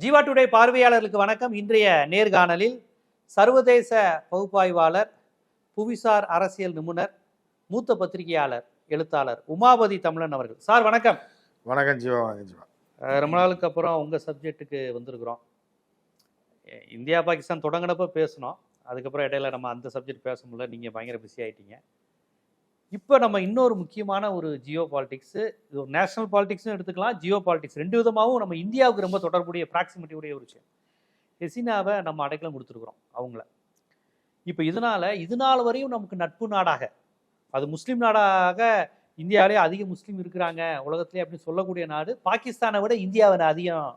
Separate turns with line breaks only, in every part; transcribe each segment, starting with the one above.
Jeeva today பார்வையாளர்களுக்கு வணக்கம். இன்றைய நேர்காணலில் சர்வதேச பகுப்பாய்வாளர் புவிசார் அரசியல் நிபுணர் மூத்த பத்திரிகையாளர் எழுத்தாளர் உமாபதி தமிழன் அவர்கள். சார் வணக்கம்.
வணக்கம் ஜீவா வணக்கம் ஜீவா.
ரொம்ப நாளுக்கு அப்புறம் உங்கள் சப்ஜெக்ட்டுக்கு வந்திருக்கிறோம். இந்தியா பாகிஸ்தான் தொடங்கினப்ப பேசணும் அதுக்கப்புறம் இடையில நம்ம அந்த சப்ஜெக்ட் பேச முடியல. நீங்கள் பயங்கர பிஸி ஆயிட்டீங்க. இப்போ நம்ம இன்னொரு முக்கியமான ஒரு ஜியோ பாலிடிக்ஸு இது ஒரு நேஷனல் பாலிடிக்ஸும் எடுத்துக்கலாம் ஜியோ பாலிடிக்ஸ் ரெண்டு விதமாகவும் நம்ம இந்தியாவுக்கு ரொம்ப தொடர்புடைய ப்ராக்சிமிட்டியுடைய ஒரு விஷயம். ஹெசினாவை நம்ம அடைக்கலம் கொடுத்துருக்குறோம் அவங்கள. இப்போ இதனால் இது நாள் வரையும் நமக்கு நட்பு நாடாக அது முஸ்லீம் நாடாக இந்தியாவிலே அதிக முஸ்லீம் இருக்கிறாங்க உலகத்திலே அப்படின்னு சொல்லக்கூடிய நாடு பாகிஸ்தானை விட இந்தியாவை அதிகம்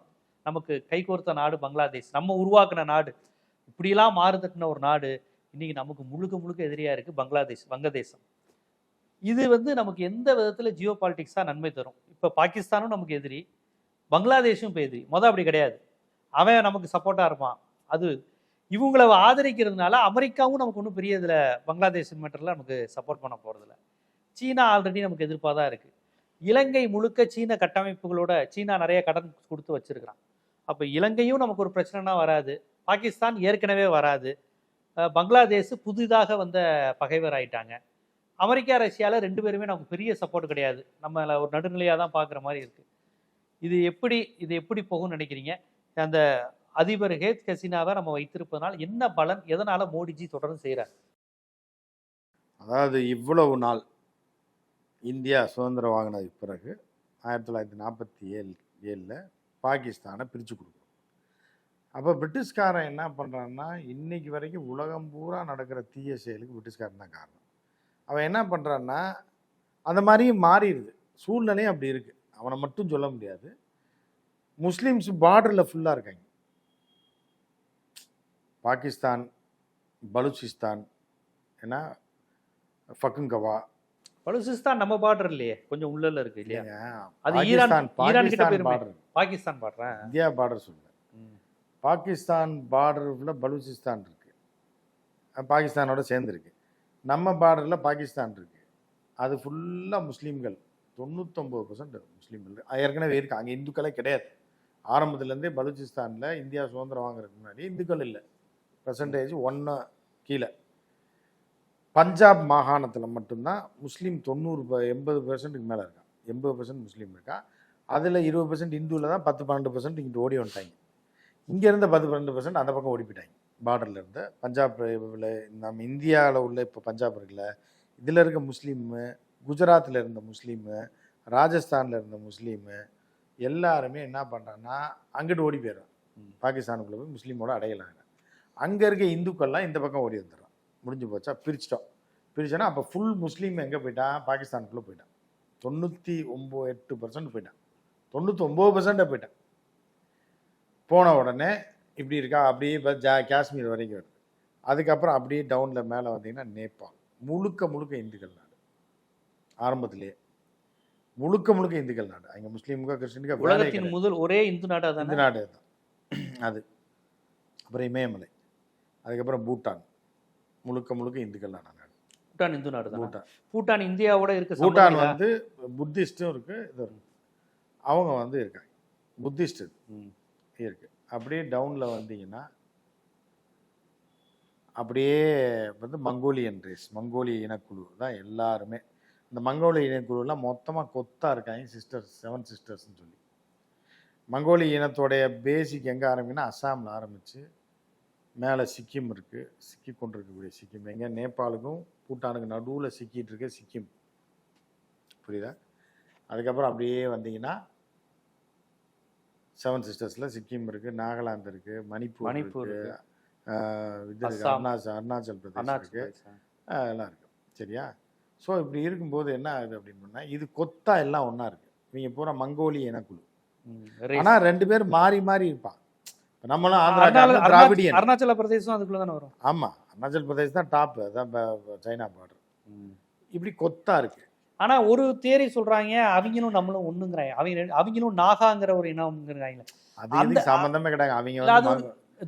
நமக்கு கைகோர்த்த நாடு பங்களாதேஷ். நம்ம உருவாக்குன நாடு. இப்படியெல்லாம் மாறுதட்டின ஒரு நாடு இன்றைக்கி நமக்கு முழுக்க முழுக்க எதிரியாக இருக்குது பங்களாதேஷ் வங்கதேசம் இது வந்து நமக்கு எந்த விதத்தில் ஜியோ பாலிட்டிக்ஸாக நன்மை தரும்? இப்போ பாகிஸ்தானும் நமக்கு எதிரி பங்களாதேஷும் இப்போ எதிரி. மொதல் அப்படி கிடையாது. அவன் நமக்கு சப்போர்ட்டாக இருப்பான். அது இவங்கள ஆதரிக்கிறதுனால அமெரிக்காவும் நமக்கு ஒன்றும் பெரிய இதில் பங்களாதேஷ் மேட்டரில் நமக்கு சப்போர்ட் பண்ண போகிறதில்ல சீனா ஆல்ரெடி நமக்கு எதிர்ப்பாக தான் இருக்குது இலங்கை முழுக்க சீன கட்டமைப்புகளோட சீனா நிறைய கடன் கொடுத்து வச்சிருக்கிறான். அப்போ இலங்கையும் நமக்கு ஒரு பிரச்சனைனா வராது. பாகிஸ்தான் ஏற்கனவே வராது. பங்களாதேஷ் புதிதாக வந்த பகைவர் ஆயிட்டாங்க. அமெரிக்கா ரஷ்யாவில் ரெண்டு பேருமே நமக்கு பெரிய சப்போர்ட் கிடையாது. நம்மளை ஒரு நடுநிலையாக தான் பார்க்குற மாதிரி இருக்குது இது எப்படி இது எப்படி போகும்னு நினைக்கிறீங்க? அந்த அதிபர் ஹேத் கசினாவை நம்ம வைத்திருப்பதனால் என்ன பலன் எதனால் மோடிஜி தொடர்ந்து செய்கிறார்
அதாவது இவ்வளவு நாள் இந்தியா சுதந்திரம் வாங்கினதுக்கு பிறகு ஆயிரத்தி தொள்ளாயிரத்தி நாற்பத்தி ஏழு ஏழில் பாகிஸ்தானை பிரித்து கொடுக்கும். அப்போ பிரிட்டிஷ்காரன் என்ன பண்ணுறான்னா இன்னைக்கு வரைக்கும் உலகம் பூரா நடக்கிற தீய செயலுக்கு பிரிட்டிஷ்காரன் தான் காரணம். அவன் என்ன பண்ணுறான்னா அந்த மாதிரியும் மாறிடுது. சூழ்நிலையும் அப்படி இருக்குது அவனை மட்டும் சொல்ல முடியாது. முஸ்லீம்ஸ் பார்டரில் ஃபுல்லாக இருக்காங்க. பாகிஸ்தான் பலூச்சிஸ்தான் ஏன்னா ஃபக்குங்கவா.
பலுசிஸ்தான் நம்ம பார்டர் இல்லையே. கொஞ்சம் உள்ளல இருக்கு இல்லையா? அது ஈரான் ஈரான் கிட்ட.
பார்டர்
பாகிஸ்தான் பாடுறேன்
இந்தியா பார்டர் சொல்ல பாகிஸ்தான் பார்டருக்குள்ள பலூச்சிஸ்தான் இருக்கு. பாகிஸ்தானோட சேர்ந்துருக்கு. நம்ம பார்டரில் பாகிஸ்தான் இருக்குது அது ஃபுல்லாக முஸ்லீம்கள். தொண்ணூத்தொம்பது பர்சன்ட் முஸ்லீம்கள். ஏற்கனவே இருக்குது அங்கே இந்துக்களே கிடையாது. ஆரம்பத்துலேருந்தே பலூச்சிஸ்தானில் இந்தியா சுதந்திரம் வாங்குறதுக்கு முன்னாடி இந்துக்கள் இல்லை. பர்சன்டேஜ் ஒன்று கீழே. பஞ்சாப் மாகாணத்தில் மட்டும்தான் முஸ்லீம் தொண்ணூறு ப எண்பது பெர்சன்ட்டுக்கு மேலே இருக்கான் எண்பது பர்சன்ட் முஸ்லீம் இருக்கா. அதில் இருபது பர்சன்ட் இந்துவில் தான் பத்து பன்னெண்டு பர்சன்ட் இங்கிட்டு ஓடி வந்துட்டாங்க. இங்கேருந்து பத்து பன்னெண்டு பர்சன்ட் அந்த பக்கம் ஓடி போயிட்டாங்க. பார்டரில் இருந்த பஞ்சாப் நம்ம இந்தியாவில் உள்ள இப்போ பஞ்சாப் இருக்குல்ல இதில் இருக்க முஸ்லீமு குஜராத்தில் இருந்த முஸ்லீமு ராஜஸ்தானில் இருந்த முஸ்லீமு எல்லாருமே என்ன பண்ணுறாங்கன்னா அங்கிட்டு ஓடி போயிடுறான்
ம்.
பாகிஸ்தானுக்குள்ள போய் முஸ்லீமோட அடையலாங்க. அங்கே இருக்க இந்துக்கள்லாம் இந்த பக்கம் ஓடி வந்துடுறான் முடிஞ்சு போச்சா பிரிச்சிட்டோம். பிரிச்சோன்னா அப்போ ஃபுல் முஸ்லீம் எங்கே போயிட்டான்? பாகிஸ்தானுக்குள்ளே போயிட்டான். தொண்ணூற்றி ஒம்பது எட்டு பர்சன்ட் போயிட்டான். தொண்ணூற்றி ஒம்பது பர்சன்டே போயிட்டான். போன உடனே இப்படி இருக்கா? அப்படியே இப்போ ஜா காஷ்மீர் வரைக்கும் வருது அதுக்கப்புறம் அப்படியே டவுனில் மேலே வந்தீங்கன்னா நேபாள் முழுக்க முழுக்க இந்துக்கள் நாடு. ஆரம்பத்திலேயே. முழுக்க முழுக்க இந்துக்கள் நாடு. அங்கே முஸ்லீமுக்கோ கிறிஸ்டினுக்கோ
உலகத்தின். முதல் ஒரே இந்து நாடா
இந்த
தானே
நாடு தான் அது. அப்புறம் இமயமலை. அதுக்கப்புறம் பூட்டான். முழுக்க முழுக்க இந்துக்கள் நாடு நாடு.
பூட்டான் இந்து நாடு தானே?
பூட்டான்.
பூட்டான் இந்தியாவோட இருக்க
பூட்டான் வந்து புத்திஸ்ட்டும் இருக்கு இது அவங்க வந்து இருக்காங்க. புத்திஸ்ட். இருக்கு. அப்படியே டவுனில் வந்தீங்கன்னா அப்படியே வந்து மங்கோலியன் ரேஸ் மங்கோலிய இனக்குழு தான் எல்லாருமே. இந்த மங்கோலிய இனக்குழுலாம் மொத்தமாக கொத்தாக இருக்காங்க சிஸ்டர்ஸ் செவன் சிஸ்டர்ஸ்னு சொல்லி. மங்கோலிய இனத்தோடைய பேசிக் எங்கே ஆரம்பிக்குன்னா அஸ்ஸாமில் ஆரம்பித்து மேலே சிக்கிம் இருக்குது சிக்கி கொண்டிருக்கக்கூடிய சிக்கிம். எங்கே? நேபாளுக்கும் பூட்டானுக்கு நடுவில் சிக்கிட்டு இருக்க சிக்கிம். புரியுதா? அதுக்கப்புறம் அப்படியே வந்தீங்கன்னா செவன் சிஸ்டர்ஸில் சிக்கிம் இருக்குது நாகாலாந்து இருக்குது மணிப்பூர்
மணிப்பூர்
இது. அருணாச்சல் அருணாச்சல் பிரதேஷ்
அருணாச்சல்
இருக்கு
பிரதேசம்.
ஆஹ் எல்லாம் இருக்கு. சரியா? ஸோ இப்படி இருக்கும்போது என்ன ஆகுது அப்படின்னு சொன்னா இது கொத்தா எல்லாம் ஒன்றா இருக்கு. இவங்க பூரா மங்கோலிய இனக்குழு
ம். race.
ஆனா ரெண்டு பேர் மாறி மாறி இருப்பான் இப்ப நம்மளும் ஆந்திரா திராவிடியன்.
அருணாச்சல பிரதேசம் அதுக்குள்ள தானே வரும்.
ஆமா அருணாச்சல் பிரதேஷ் தான் டாப் அதான் சைனா பார்டர் இப்படி கொத்தா இருக்கு.
ஆனா ஒரு தேரி சொல்றாங்க அவங்களும் நம்மளும் ஒண்ணுங்கிறாங்க. அவங்க அவங்களும் நாகாங்கிற ஒரு இனம்ங்கிறாங்க அந்த-
எதுக்கு சம்பந்தமே கிடையாது. அவங்க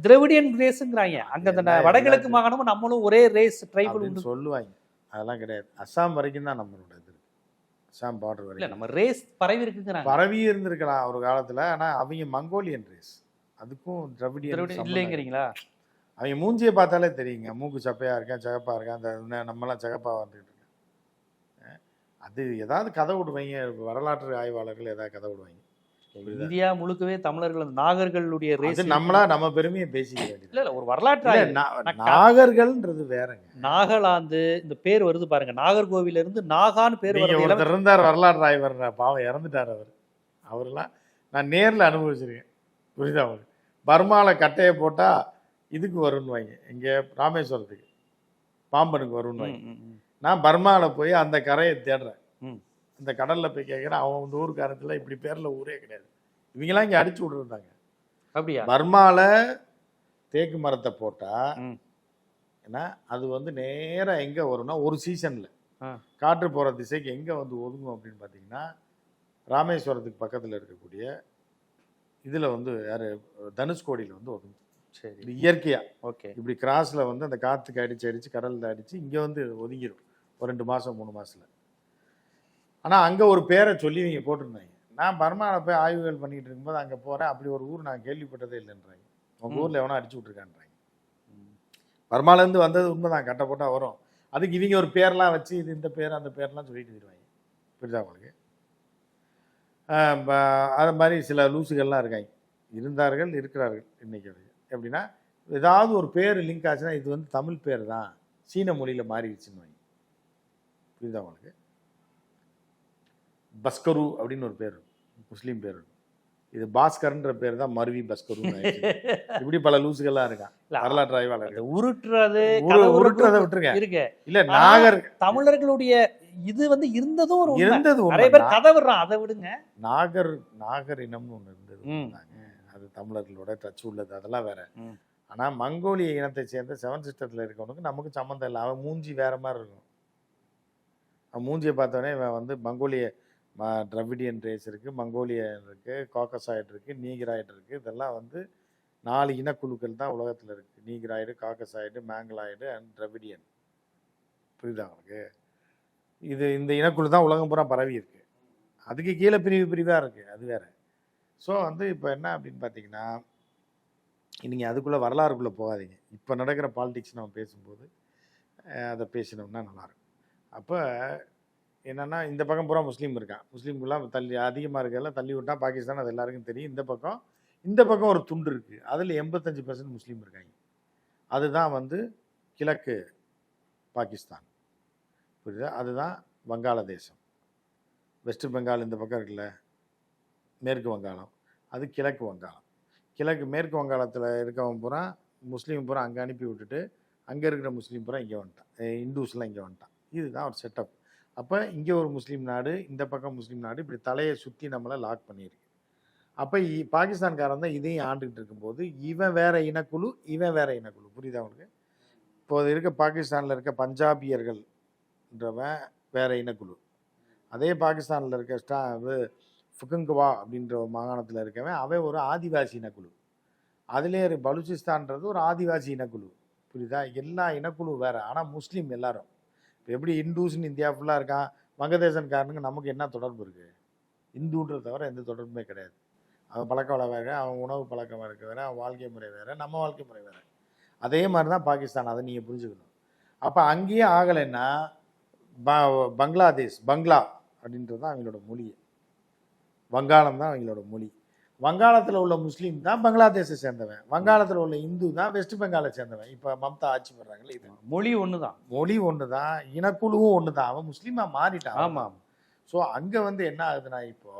திராவிடியன் ரேஸ்ங்கிறாங்க அங்க அந்த வடகிழக்கு மாகாணமும் நம்மளும் ஒரே ரேஸ் உண்டு.
சொல்லுவாங்க. அதெல்லாம் கிடையாது. அஸ்ஸாம் வரைக்கும் தான் நம்மளோட இது. அஸ்ஸாம் பார்டர் வரைக்கும்.
நம்ம ரேஸ் பரவி இருக்குங்கிறாங்க.
பரவி இருந்திருக்கலாம் ஒரு காலத்துல ஆனா அவங்க மங்கோலியன் ரேஸ் அதுக்கும் திராவிடியன்
இல்லைங்கிறீங்களா?
அவங்க மூஞ்சியை பார்த்தாலே தெரியுங்க. மூக்கு சப்பையா இருக்கேன் சிகப்பா இருக்கேன் அந்த நம்மலாம் சிகப்பா வந்துட்டு இருக்கேன் அஹ் அது ஏதாவது கதை விடுவாங்க வரலாற்று ஆய்வாளர்கள் ஏதாவது கதை விடுவாங்க?
இந்தியா முழுக்கவே தமிழர்கள் அந்த நாகர்களுடைய ரேஸ்
நம்மளா நம்ம பெருமையை பேசிக்க வேண்டியது.
இல்ல ஒரு வரலாற்று
நாகர்கள்ன்றது வேறங்க.
நாகாலாந்து இந்த பேர் வருது பாருங்க நாகர்கோவில இருந்து நாகான்னு பேர்
ஒருத்தர் இருந்தார் வரலாற்று ஆய்வர் பாவம் இறந்துட்டார் அவர். அவரெல்லாம் நான் நேர்ல அனுபவிச்சிருக்கேன். புரியுதா உங்களுக்கு? பர்மால கட்டையை போட்டா இதுக்கு வரும்னு வாங்க. இங்க ராமேஸ்வரத்துக்கு பாம்பனுக்கு வரும்னு வாங்க. நான் பர்மால போய் அந்த கரையை தேடுறேன்.
ம்.
அந்த கடல்ல போய் கேட்குறேன் அவன் இந்த ஊருக்காரத்துல இப்படி பேர்ல ஊரே கிடையாது. இவங்கெல்லாம் இங்க அடிச்சு விட்டுருந்தாங்க
அப்படியா?
பர்மால தேக்கு மரத்தை போட்டா
ம்.
ஏன்னா அது வந்து நேரா எங்க வரும்னா ஒரு சீசன்ல. காற்று போற திசைக்கு எங்க வந்து ஒதுங்கும் அப்படின்னு பாத்தீங்கன்னா ராமேஸ்வரத்துக்கு பக்கத்துல இருக்கக்கூடிய இதுல வந்து யாரு? தனுஷ்கோடியில வந்து ஒதுங்கும்.
சரி.
இது இயற்கையா.
ஓகே.
இப்படி கிராஸ்ல வந்து அந்த காத்துக்கு அடிச்சு அடிச்சு கடல்ல அடிச்சு இங்க வந்து ஒதுங்கிரும். ஒரு ரெண்டு மாசம் மூணு மாசத்துல. ஆனா அங்க ஒரு பேரை சொல்லி இவங்க போட்டிருந்தாங்க. நான் பர்மால போய் ஆய்வுகள் பண்ணிட்டு இருக்கும்போது அங்க போறேன். அப்படி ஒரு ஊர் நான் கேள்விப்பட்டதே இல்லைன்றாங்க. உங்க
ம்.
ஊர்ல எவனா அடிச்சு விட்டுருக்கான்றாங்க. பர்மால இருந்து வந்தது உண்மைதான். கட்ட போட்டா வரும். அதுக்கு இவங்க ஒரு பேர்லாம் வச்சு இது இந்த பேர் அந்த பேர்லாம் சொல்லிட்டு தருவாங்க புரியுதா உங்களுக்கு? அது மாதிரி சில லூசுகள்லாம் இருக்காங்க. இருந்தார்கள் இருக்கிறார்கள் இன்னைக்கு அது எப்படின்னா ஏதாவது ஒரு பேர் லிங்க் ஆச்சுன்னா இது வந்து தமிழ் பேர் தான். சீன மொழியில மாறிடுச்சுன்னு புரியுதா உங்களுக்கு பஸ்கரு அப்படின்னு ஒரு பேர் முஸ்லீம் பேர் இது பாஸ்கர்ன்ற பேர் தான் மருவி பஸ்கரு இப்படி பல லூசுகள்லாம் இருக்கான். வரலாற்று
அந்த
ஆய்வாளர்கள்
உருட்டுறது
உருட்டுறதை விட்டுருங்க.
இருக்கு.
இல்ல நாகர்
தமிழர்களுடைய இது வந்து இருந்ததும் ஒரு.
இருந்தது
நிறைய பேர். கதை விடுறான் அதை விடுங்க.
நாகர் நாகர் இனம்னு ஒண்ணு இருந்தது. அது தமிழர்களோட டச் உள்ளது. அதெல்லாம் வேற. ஆனா மங்கோலிய இனத்தை சேர்ந்த செவன் சிஸ்டர்ல இருக்கவனுக்கு நமக்கு சம்மந்தம் இல்லை. அவன் மூஞ்சி வேற மாதிரி இருக்கும். மூஞ்சியை பார்த்தோன்னே இவன் வந்து மங்கோலிய ம- ரேஸ் இருக்குது மங்கோலியன் இருக்குது காக்கசாய்டு இருக்குது நீகிராய்டு இருக்குது இதெல்லாம் வந்து நாலு இனக்குழுக்கள் தான் உலகத்தில் இருக்குது Negroid Caucasoid Mongoloid and Dravidian புரியுதா உங்களுக்கு? இது இந்த இனக்குழு தான் உலகம் பூரா பரவி இருக்கு. அதுக்கு கீழே பிரிவு பிரிவாக இருக்குது அது வேற. ஸோ வந்து இப்போ என்ன அப்படின்னு பார்த்தீங்கன்னா நீங்கள் அதுக்குள்ளே வரலாறுக்குள்ளே போகாதீங்க. இப்போ நடக்கிற பாலிடிக்ஸ் நம்ம பேசும்போது அதை பேசினோம்னா நல்லாயிருக்கும் அப்போ என்னென்னா இந்த பக்கம் பூரா முஸ்லீம் இருக்கான். முஸ்லீம்லாம் தள்ளி அதிகமாக இருக்கிறதுல தள்ளி விட்டால் பாகிஸ்தான் அது எல்லாருக்கும் தெரியும். இந்த பக்கம் இந்த பக்கம் ஒரு துண்டு இருக்குது அதில் எண்பத்தஞ்சு பர்சன்ட் முஸ்லீம் இருக்காங்க. அதுதான் வந்து கிழக்கு பாகிஸ்தான். புரியுதா? அதுதான் வங்காளதேசம் வெஸ்ட் பெங்கால் இந்த பக்கம் இருக்குல்ல மேற்கு வங்காளம். அது கிழக்கு வங்காளம். கிழக்கு மேற்கு வங்காளத்தில் இருக்கவன் பூரா முஸ்லீம் பூரா அங்கே அனுப்பி விட்டுட்டு அங்கே இருக்கிற முஸ்லீம் பூரா இங்கே வந்துட்டான். இந்துஸ்லாம் இங்கே வந்துட்டான். இதுதான் ஒரு செட்டப் அப்போ இங்கே ஒரு முஸ்லீம் நாடு இந்த பக்கம் முஸ்லீம் நாடு இப்படி தலையை சுற்றி நம்மளை லாக் பண்ணியிருக்கு. அப்போ பாகிஸ்தான்காரன் தான் இதையும் ஆண்டுகிட்டு இருக்கும்போது இவன் வேற இனக்குழு இவன் வேற இனக்குழு. புரியுதா உங்களுக்கு? இப்போது இருக்க பாகிஸ்தானில் இருக்க பஞ்சாபியர்கள்ன்றவன் வேற இனக்குழு. அதே பாகிஸ்தானில் இருக்க ஸ்டா ஃபுகங்குவா அப்படின்ற ஒரு மாகாணத்தில் இருக்கவன் அவன் ஒரு ஆதிவாசி இனக்குழு. அதுலேயே ஒரு பலுச்சிஸ்தான்றது ஒரு ஆதிவாசி இனக்குழு. புரியுதா? எல்லா இனக்குழு வேற. ஆனால் முஸ்லீம் எல்லாரும். எப்படி இந்துஸ்னு இந்தியா ஃபுல்லாக இருக்கான்? வங்கதேசன்காரனுக்கு நமக்கு என்ன தொடர்பு இருக்குது இந்துன்றத தவிர எந்த தொடர்புமே கிடையாது. அவன் பழக்க வள வேறு அவன் உணவு பழக்கம் இருக்க வேறு அவன் வாழ்க்கை முறை வேறு நம்ம வாழ்க்கை முறை வேறு. அதே மாதிரி தான் பாகிஸ்தான் அதை நீங்கள் புரிஞ்சுக்கணும். அப்போ அங்கேயே ஆகலைன்னா ப- பங்களாதேஷ் பங்களா அப்படின்றது தான் அவங்களோட மொழி வங்காளம் தான் அவங்களோட மொழி. வங்காளத்தில் உள்ள முஸ்லீம் தான் பங்களாதேஷை சேர்ந்தவன். வங்காளத்தில் உள்ள இந்து தான் வெஸ்ட் பெங்காலை சேர்ந்தவன். இப்போ மம்தா ஆட்சி பண்ணுறாங்களே இது.
மொழி ஒண்ணுதான்.
மொழி ஒன்று தான் இனக்குழுவும் ஒன்று தான் அவன் முஸ்லீமா மாறிட்டான்.
ஆமா
ஸோ அங்கே வந்து என்ன ஆகுதுன்னா இப்போ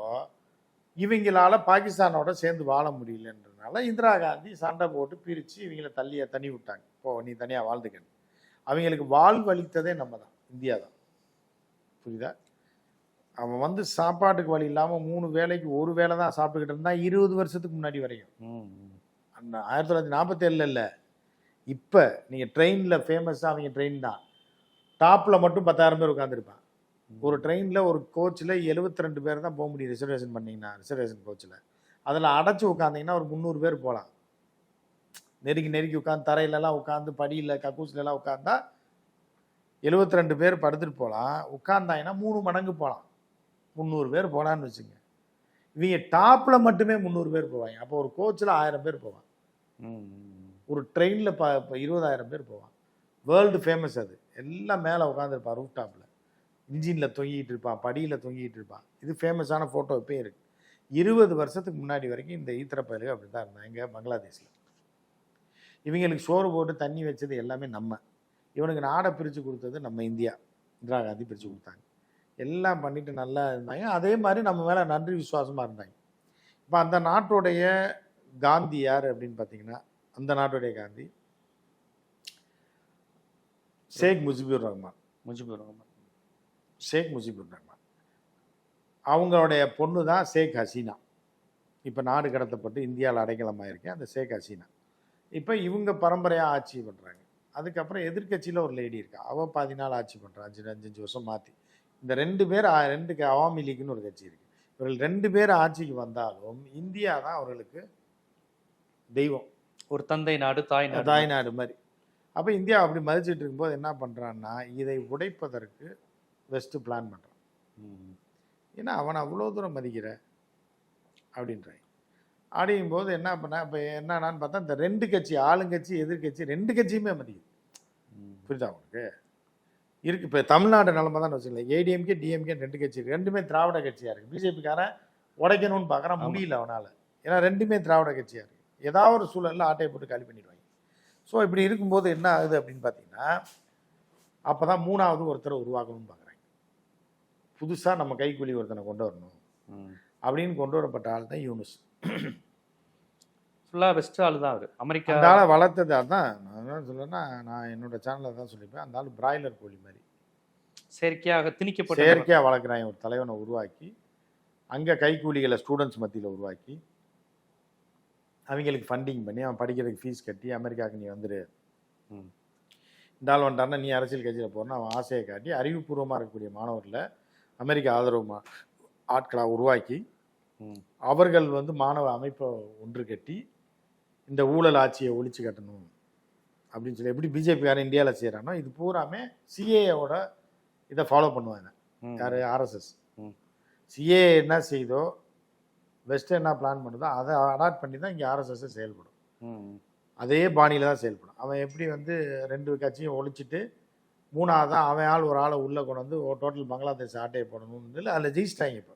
இவங்களால பாகிஸ்தானோட சேர்ந்து வாழ முடியலன்றதுனால இந்திரா காந்தி சண்டை போட்டு பிரித்து இவங்கள தள்ளிய தண்ணி விட்டாங்க. போ நீ தனியாக வாழ்ந்துக்கணும் அவங்களுக்கு வாழ்வு அளித்ததே நம்ம தான் இந்தியா தான் புரியுதா? அவன் வந்து சாப்பாட்டுக்கு வழி இல்லாமல் மூணு வேளைக்கு ஒரு வேளை தான் சாப்பிட்டுக்கிட்டு இருந்தான் இருபது வருஷத்துக்கு முன்னாடி வரைக்கும்
ம், ம்.
அந்த ஆயிரத்தி தொள்ளாயிரத்தி நாற்பத்தேழில் இல்லை. இப்போ நீங்கள் ட்ரெயினில் ஃபேமஸாக அவங்க ட்ரெயின் தான். டாப்பில் மட்டும் பத்தாயிரம் பேர் உட்காந்துருப்பான் ஒரு ட்ரெயினில் ஒரு கோச்சில் 72 ரெண்டு பேர் தான் போக முடியும் ரிசர்வேஷன் பண்ணீங்கன்னா ரிசர்வேஷன் கோச்சில் அதில் அடைச்சி உட்காந்திங்கன்னா ஒரு முந்நூறு பேர் போகலாம் நெருக்கி நெருக்கி உட்காந்து தரையிலலாம் உட்காந்து படியில் கக்கூஸ்லலாம் உட்காந்தா 72 ரெண்டு பேர் படுத்துட்டு போகலாம் உட்காந்தாங்கன்னா மூணு மடங்கு போகலாம் முந்நூறு பேர் போகலான்னு வச்சுங்க. இவங்க டாப்ல மட்டுமே முந்நூறு பேர் போவாங்க. அப்போ ஒரு கோச்சில் ஆயிரம் பேர் போவான். ஒரு ட்ரெயினில் ப இப்போ இருபதாயிரம் பேர் போவான். வேர்ல்டு ஃபேமஸ் அது. எல்லாம் மேலே உட்காந்துருப்பான் ரூஃப் டாப்பில் இன்ஜினில் தொங்கிட்டு இருப்பான் படியில் தொங்கிட்டு இருப்பான். இது ஃபேமஸான ஃபோட்டோ இப்போயும் இருக்கு. இருபது வருஷத்துக்கு முன்னாடி வரைக்கும் இந்த ஈத்திர பயலுக்கு அப்படி தான் இருந்தாங்க இங்கே பங்களாதேஷில். இவங்களுக்கு சோறு போட்டு தண்ணி வச்சது எல்லாமே நம்ம. இவனுக்கு நாடை பிரித்து கொடுத்தது நம்ம இந்தியா. இந்திரா காந்தி பிரித்து கொடுத்தாங்க. எல்லாம் பண்ணிட்டு நல்லா இருந்தாங்க. அதே மாதிரி நம்ம மேலே நன்றி விசுவாசமாக இருந்தாங்க. இப்போ அந்த நாட்டுடைய காந்தி யார் அப்படின்னு பார்த்தீங்கன்னா அந்த நாட்டுடைய காந்தி. ஷேக் முஜிபுர் ரஹ்மான்.
முஜிபுர் ரஹ்மான்.
ஷேக் முஜிபுர் ரஹ்மான். அவங்களுடைய பொண்ணு தான் ஷேக் ஹசீனா. இப்போ நாடு கடத்தப்பட்டு இந்தியாவில் அடைக்கலமாயிருக்கேன் அந்த ஷேக் ஹசீனா. இப்போ இவங்க பரம்பரையாக ஆட்சி பண்ணுறாங்க அதுக்கப்புறம் எதிர்க்கட்சியில் ஒரு லேடி இருக்கா. அவள் பாதி நாள் ஆட்சி பண்ணுறா அஞ்சு அஞ்சு அஞ்சு வருஷம் மாற்றி இந்த ரெண்டு பேர் ரெண்டு அவாமி லீக்னு ஒரு கட்சி இருக்குது இவர்கள் ரெண்டு பேர் ஆட்சிக்கு வந்தாலும் இந்தியா தான் அவர்களுக்கு தெய்வம்.
ஒரு தந்தை நாடு தாய் நாடு.
தாய்நாடு மாதிரி. அப்போ இந்தியா அப்படி மதிச்சிட்டு இருக்கும்போது என்ன பண்ணுறான்னா இதை உடைப்பதற்கு வெஸ்ட் பிளான் பண்ணுறான். ஏன்னா அவனை அவ்வளோ தூரம் மதிக்கிற அப்படின்றாங்க. அப்படிங்கும் போது என்ன பண்ண இப்போ என்னன்னு பார்த்தா இந்த ரெண்டு கட்சி ஆளுங்கட்சி எதிர்க்கட்சி ரெண்டு கட்சியுமே மதிக்குது.
ம்.
புரியுதா உங்களுக்கு? இருக்கு. இப்போ தமிழ்நாடு நிலமை தான் வச்சுக்கல ஏடிஎம்கே டிஎம்கே ரெண்டு கட்சி இருக்கு. ரெண்டுமே திராவிட கட்சியாக இருக்குது பிஜேபிக்காரன் உடைக்கணும்னு பார்க்குறான். முடியல அவனால். ஏன்னா ரெண்டுமே திராவிட கட்சியாக இருக்குது ஏதாவது ஒரு சூழலில் ஆட்டையை போட்டு காலி பண்ணிடுவாங்க. ஸோ இப்படி இருக்கும்போது என்ன ஆகுது அப்படின்னு பார்த்தீங்கன்னா அப்போ தான் மூணாவது ஒருத்தரை உருவாக்கணும்னு பார்க்குறாங்க புதுசாக நம்ம கைக்கூலி ஒருத்தனை கொண்டு வரணும். அப்படின்னு கொண்டு வரப்பட்ட ஆள் தான் யூனுஸ்.
ஃபுல்லா வெஸ்ட் ஆளு தான் அவரு. அமெரிக்கா
அந்த ஆளை வளர்த்தது அதான். நான் என்ன சொல்லுவேன்னா நான் என்னோட சேனலில் தான் சொல்லிப்பேன். அந்த ஆள் பிராய்லர் கோழி மாதிரி.
செயற்கையாக திணிக்கப்பட்ட
செயற்கையாக வளர்க்குறாங்க ஒரு தலைவனை உருவாக்கி அங்கே கைக்கூலிகளை ஸ்டூடெண்ட்ஸ் மத்தியில் உருவாக்கி அவங்களுக்கு ஃபண்டிங் பண்ணி அவன் படிக்கிறதுக்கு ஃபீஸ் கட்டி அமெரிக்காவுக்கு நீ வந்துரு.
ம்.
இந்த ஆள் வந்துட்டான்னா நீ அரசியல் கட்சியில் போறேன்னு அவன் ஆசையை காட்டி அறிவுபூர்வமாக இருக்கக்கூடிய மாணவர்களை அமெரிக்க ஆதரவு ஆட்களாக உருவாக்கி. அவர்கள் வந்து மாணவ அமைப்பை ஒன்று கட்டி இந்த ஊழல் ஆட்சியை ஒழிச்சு கட்டணும் அப்படின்னு சொல்லி எப்படி பிஜேபிக்காரன் இந்தியாவில் செய்கிறானோ இது பூராமே சிஏஓட இதை ஃபாலோ பண்ணுவாங்க. யார் ஆர்எஸ்எஸ். சிஏ என்ன செய்தோ வெஸ்ட் என்ன பிளான் பண்ணுதோ அதை அடாப்ட் பண்ணி தான் இங்கே ஆர்எஸ்எஸ் செயல்படும். அதே பாணியில் தான் செயல்படும் அவன் எப்படி வந்து ரெண்டு கட்சியும் ஒழிச்சிட்டு மூணாவது தான் அவன் ஆள் ஒரு ஆளை உள்ளே கொண்டு வந்து டோட்டல் பங்களாதேஷ் ஆட்டையை போடணும்னு சொல்லி அதில் ஜெயிச்சிட்டாங்க இப்போ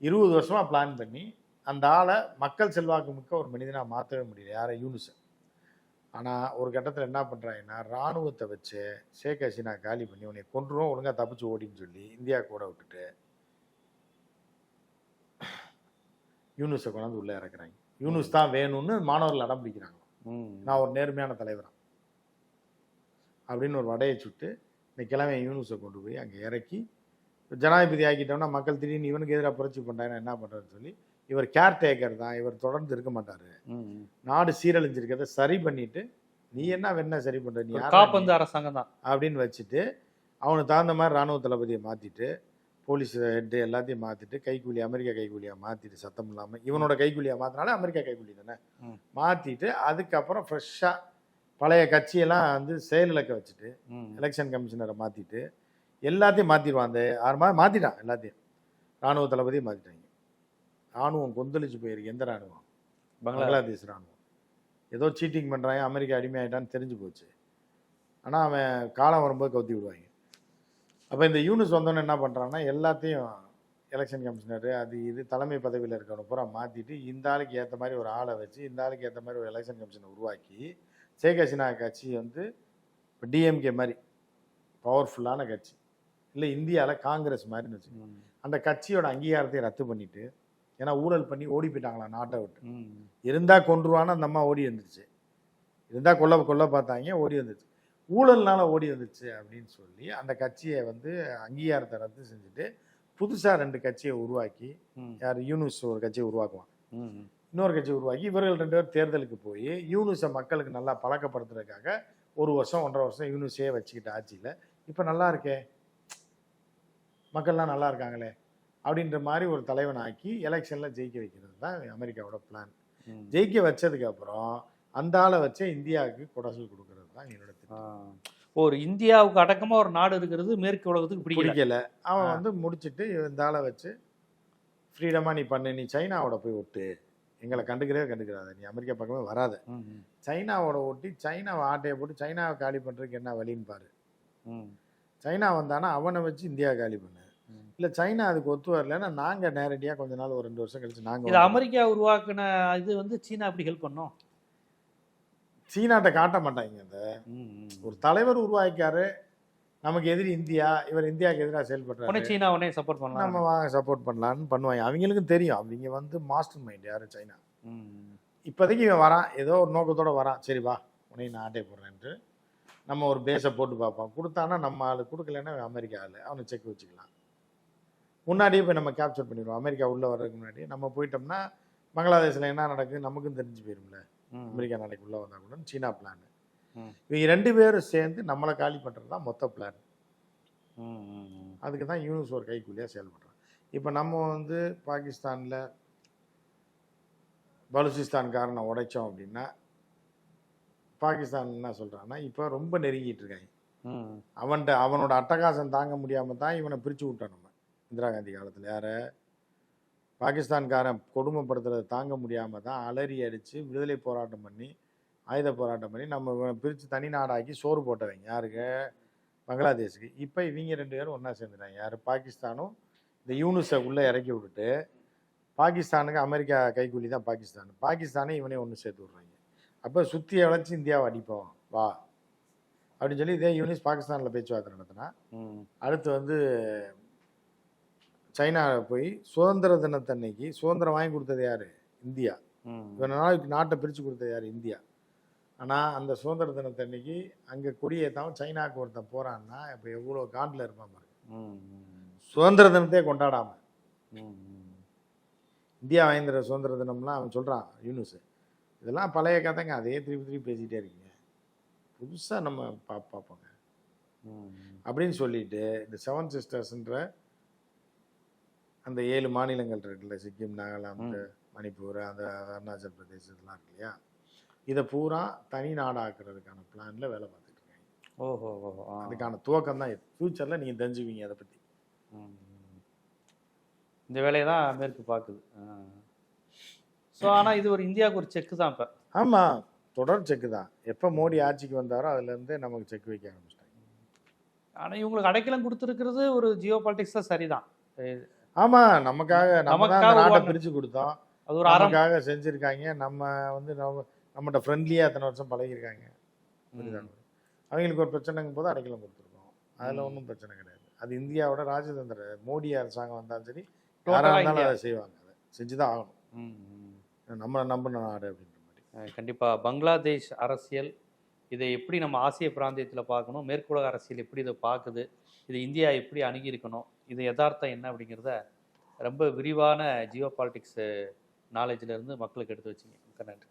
இருபது வருஷமாக பிளான் பண்ணி அந்த ஆளை மக்கள் செல்வாக்கு மிக்க ஒரு மனிதனாக மாற்றவே முடியல யாரை யூனிஸை. ஆனால் ஒரு கட்டத்தில் என்ன பண்ணுறாங்கன்னா இராணுவத்தை வச்சு ஷேக் ஹசீனா காலி பண்ணி உன்னை கொன்றுரும் ஒழுங்காக தப்பிச்சு ஓடின்னு சொல்லி இந்தியா கூட விட்டுட்டு யூனுஸை கொண்டாந்து உள்ளே இறக்குறாங்க. யூனுஸ் தான் வேணும்னு மாணவர்கள் அடம் பிடிக்கிறாங்க. நான் ஒரு நேர்மையான தலைவரா. அப்படின்னு ஒரு வடையை சுட்டு இந்த கிழமை யூனுஸை கொண்டு போய் அங்கே இறக்கி ஜனாதிபதி ஆக்கிட்டோம்னா மக்கள் திடீர்னு இவனுக்கு எதிராக புரட்சி பண்ணுறாங்கன்னா என்ன பண்ணுறதுன்னு சொல்லி இவர் கேர் டேக்கர் தான் இவர் தொடர்ந்து இருக்க மாட்டார். நாடு சீரழிஞ்சிருக்கிறத சரி பண்ணிட்டு நீ என்ன வேணா சரி பண்ற நீ
காப்பந்து? அரசாங்கம் தான்
அப்படின்னு வச்சுட்டு அவனுக்கு தகுந்த மாதிரி ராணுவ தளபதியை மாற்றிட்டு போலீஸ் ஹெட்டு எல்லாத்தையும் மாற்றிட்டு கைக்கூலி அமெரிக்க கைக்கூலியாக மாற்றிட்டு சத்தம் இல்லாமல் இவனோட கைக்கூலியாக மாற்றினாலே அமெரிக்கா கைக்கூலி தானே. மாற்றிட்டு அதுக்கப்புறம் ஃப்ரெஷ்ஷாக பழைய கட்சியெல்லாம் வந்து செயலிழக்க வச்சுட்டு. எலெக்ஷன் கமிஷனரை மாற்றிட்டு எல்லாத்தையும் மாற்றிடுவான் அந்த ஆறு மாதம் மாற்றிட்டான் எல்லாத்தையும் ராணுவ தளபதியை மாற்றிட்டாங்க ராணுவம் கொந்தளிச்சு போயிருக்கு. எந்த ராணுவம்?
பங்களா
பங்களாதேஷ் ராணுவம். ஏதோ சீட்டிங் பண்ணுறாங்க அமெரிக்கா அடிமையாயிட்டான்னு தெரிஞ்சு போச்சு. ஆனால் அவன் காலம் வரும்போது கவுத்தி விடுவாங்க. அப்போ இந்த யூனிஸ் வந்தோன்னே என்ன பண்ணுறான்னா எல்லாத்தையும் எலெக்ஷன் கமிஷனர் அது இது தலைமை பதவியில் இருக்கவனை பூரா மாற்றிட்டு இந்த ஆளுக்கு ஏற்ற மாதிரி ஒரு ஆளை வச்சு இந்த ஆளுக்கு ஏற்ற மாதிரி ஒரு எலெக்ஷன் கமிஷனை உருவாக்கி ஷேக் ஹசீனா கட்சி வந்து இப்போ டிஎம்கே மாதிரி பவர்ஃபுல்லான கட்சி. இல்லை இந்தியாவில் காங்கிரஸ் மாதிரின்னு வச்சு
ம்.
அந்த கட்சியோட அங்கீகாரத்தை ரத்து பண்ணிட்டு ஏன்னா ஊழல் பண்ணி ஓடி போயிட்டாங்களா நாட்டை விட்டு.
ம்.
இருந்தா கொன்றுவான்னு அந்த அம்மா ஓடி வந்துருச்சு. இருந்தா கொல்ல கொல்ல பார்த்தாங்க ஓடி வந்துருச்சு. ஊழல்னால ஓடி வந்துருச்சு அப்படின்னு சொல்லி அந்த கட்சியை வந்து அங்கீகாரத்தை ரத்து செஞ்சுட்டு புதுசா ரெண்டு கட்சியை உருவாக்கி. யார்? யூனிஸ் ஒரு கட்சியை உருவாக்குவான். இன்னொரு கட்சி உருவாக்கி இவர்கள் ரெண்டு பேரும் தேர்தலுக்கு போய் யூனிஸை மக்களுக்கு நல்லா பழக்கப்படுத்துறதுக்காக ஒரு வருஷம் ஒன்றரை வருஷம் யூனிஸே வச்சுக்கிட்ட ஆட்சியில். இப்போ நல்லா இருக்கே. மக்கள்லாம் நல்லா இருக்காங்களே. அப்படின்ற மாதிரி ஒரு தலைவன் ஆக்கி எலெக்ஷனில் ஜெயிக்க வைக்கிறது தான் அமெரிக்காவோட பிளான். ஜெயிக்க வச்சதுக்கு அப்புறம் அந்த ஆளை வச்சு இந்தியாவுக்கு குடசல் கொடுக்கறது தான் என்னோட. திட்டம்.
ஒரு இந்தியாவுக்கு அடக்கமா ஒரு நாடு இருக்கிறது மேற்கு உலகத்துக்கு பிடிக்கல.
அவன். வந்து முடிச்சிட்டு இந்த ஆளை வச்சு ஃப்ரீடமாக நீ பண்ணு நீ சைனாவோட போய் ஒட்டு. எங்களை கண்டுக்கிறவே கண்டுக்கிறாத. நீ அமெரிக்கா பக்கமே வராத. சைனாவோட ஒட்டி சைனாவை ஆட்டையை போட்டு சைனாவை காலி பண்ணுறதுக்கு என்ன வழின்னு பாரு.
ம்,
சைனா வந்தானா அவனை வச்சு இந்தியா காலி பண்ணு. இல்லை சைனா அதுக்கு ஒத்து வரலன்னா நாங்கள் நேரடியாக கொஞ்ச நாள் ஒரு ரெண்டு வருஷம் கழிச்சு
இது
நாங்கள்
அமெரிக்கா உருவாக்குன இது வந்து சீனா அப்படி ஹெல்ப் பண்ணோம்.
சீனாட்ட காட்ட மாட்டாங்க அந்த. ஒரு தலைவர் உருவாக்கியாரு. நமக்கு எதிரி இந்தியா. இவர் இந்தியாவுக்கு எதிராக
உடனே
செயல்படுறாரு
சீனா உடனே சப்போர்ட் பண்ணலாம்.
நம்ம வாங்க சப்போர்ட் பண்ணலான்னு பண்ணுவாங்க. அவங்களுக்கும் தெரியும். அவங்க வந்து மாஸ்டர் மைண்ட் யாரு? சைனா. இப்போதைக்கு இவன் வரான். ஏதோ ஒரு நோக்கத்தோட வரான். சரி வா. உன்னை நான் ஆட்டே போடுறேன்ட்டு. நம்ம ஒரு பேஸை போட்டு பார்ப்போம். கொடுத்தானா நம்ம ஆளு கொடுக்கலன்னா அமெரிக்கா ஆளு. அவனை செக் வச்சுக்கலாம். முன்னாடியே போய் நம்ம கேப்சர் பண்ணிடுவோம். அமெரிக்கா உள்ளே வர்றதுக்கு முன்னாடி நம்ம போயிட்டோம்னா பங்களாதேஷில் என்ன நடக்குது? நமக்கும் தெரிஞ்சு போயிரும்ல. அமெரிக்கா நாளைக்கு உள்ளே வந்தால் கூட சீனா பிளான். இவங்க ரெண்டு பேரும் சேர்ந்து நம்மளை காலி பண்ணுறது தான் மொத்த பிளான். அதுக்கு தான் யூனிஸ் ஒரு கைக்கூலியாக செயல்படுறான் இப்போ நம்ம வந்து பாகிஸ்தானில் பலுச்சிஸ்தான்காரனை உடைச்சோம் அப்படின்னா பாகிஸ்தான் என்ன சொல்கிறான்னா இப்போ ரொம்ப நெருங்கிட்டு இருக்காங்க. அவன்கிட்ட அவனோட அட்டகாசம் தாங்க முடியாமல் தான் இவனை பிரித்து விட்டோம் நம்ம இந்திரா காந்தி காலத்தில். யார? பாகிஸ்தான்காரன் கொடுமைப்படுத்துறதை தாங்க முடியாமல் தான் அலறி அடித்து விடுதலை போராட்டம் பண்ணி ஆயுத போராட்டம் பண்ணி நம்ம பிரித்து தனி நாடாக்கி சோறு போட்டவங்க. யாருக்கு? பங்களாதேஷுக்கு. இப்போ இவங்க ரெண்டு பேரும் ஒன்றா சேர்ந்துட்டாங்க. யார்? பாகிஸ்தானும் இந்த யூனுஸை உள்ளே இறக்கி விட்டுட்டு பாகிஸ்தானுக்கு அமெரிக்கா கைக்கூலி தான் பாகிஸ்தான். பாகிஸ்தானே இவனே ஒன்று சேர்த்து விட்றாங்க. அப்போ சுற்றி அழைச்சி இந்தியாவை அடிப்போம். வா. அப்படின்னு சொல்லி இதே யூனிஸ் பாகிஸ்தானில் பேச்சுவார்த்தை நடத்தினா. அடுத்து வந்து சைனாவில் போய் சுதந்திர தினத்தன்னைக்கு சுதந்திரம் வாங்கி கொடுத்தது யார்? இந்தியா. இவன் நாளைக்கு நாட்டை பிரித்து கொடுத்தது யார்? இந்தியா. ஆனால் அந்த சுதந்திர தினத்தன்னைக்கு அங்கே கொடியேற்றாமல் சைனாவுக்கு ஒருத்தன் போகிறான்னா இப்போ எவ்வளோ காண்டில் இருப்பான் பாருங்க. சுதந்திர தினத்தையே கொண்டாடாம.
ம், ம்.
இந்தியா வாய்ந்த சுதந்திர தினம்லாம் அவன் சொல்கிறான் யூனுஸ். இதெல்லாம் பழைய கதைங்க அதே திருப்பி திருப்பி பேசிக்கிட்டே இருக்கீங்க. புதுசாக நம்ம பா பார்ப்போங்க. அப்படின்னு சொல்லிட்டு இந்த செவன் சிஸ்டர்ஸ்ன்ற அந்த ஏழு மாநிலங்கள் இருக்குல்ல சிக்கிம் நாகாலாந்து மணிப்பூர் அந்த அருணாச்சல் பிரதேஷ் இதெல்லாம் இருக்கு இல்லையா? இதை பூரா தனி நாடாக்குறதுக்கான பிளான்ல வேலை பார்த்துட்டு இருக்காங்க.
ஓஹோ ஓஹோ.
அதுக்கான துவக்கம் தான் ஃபியூச்சரில் நீங்கள் தெரிஞ்சுக்குவீங்க அதை பற்றி
ம். இந்த வேலையை தான் மேற்கு பார்க்குது. ஸோ ஆனால் இது ஒரு இந்தியாவுக்கு ஒரு செக்கு தான் இப்போ.
ஆமாம் தொடர் செக்கு தான். எப்போ மோடி ஆட்சிக்கு வந்தாரோ அதுலேருந்தே நமக்கு செக் வைக்க ஆரம்பிச்சிட்டாங்க.
ஆனால் இவங்களுக்கு அடைக்கலம் கொடுத்துருக்கிறது ஒரு ஜியோ பாலிட்டிக்ஸ் தான் சரிதான்.
ஆமாம் நமக்காக நம்ம
நமக்காக
நாட்டை பிரித்து கொடுத்தோம்.
அது ஒரு அறம்.
நமக்காக செஞ்சுருக்காங்க. நம்ம வந்து நம்ம நம்மகிட்ட ஃப்ரெண்ட்லியாக அத்தனை வருஷம் பழகிருக்காங்க? அவங்களுக்கு ஒரு பிரச்சனைங்கும் போது அடைக்கலம் கொடுத்துருக்கோம். அதில். ஒன்றும் பிரச்சனை கிடையாது. அது இந்தியாவோட ராஜதந்திர மோடி அரசாங்கம் வந்தாலும் சரி யாராக இருந்தாலும். அதை செய்வாங்க. அதை செஞ்சு தான் ஆகணும்.
ம், ம்.
நம்மளை நம்பின நாடு அப்படின்ற மாதிரி.
அஹ் கண்டிப்பா. பங்களாதேஷ் அரசியல் இதை எப்படி நம்ம ஆசிய பிராந்தியத்தில் பார்க்கணும்? மேற்குலக அரசியல் எப்படி இதை பார்க்குது? இது இந்தியா எப்படி அணுகியிருக்கணும்? இது யதார்த்தம் என்ன அப்படிங்கிறத ரொம்ப விரிவான ஜியோ பாலிட்டிக்ஸ் நாலேஜிலேருந்து மக்களுக்கு எடுத்து வச்சிங்க.
நன்றி.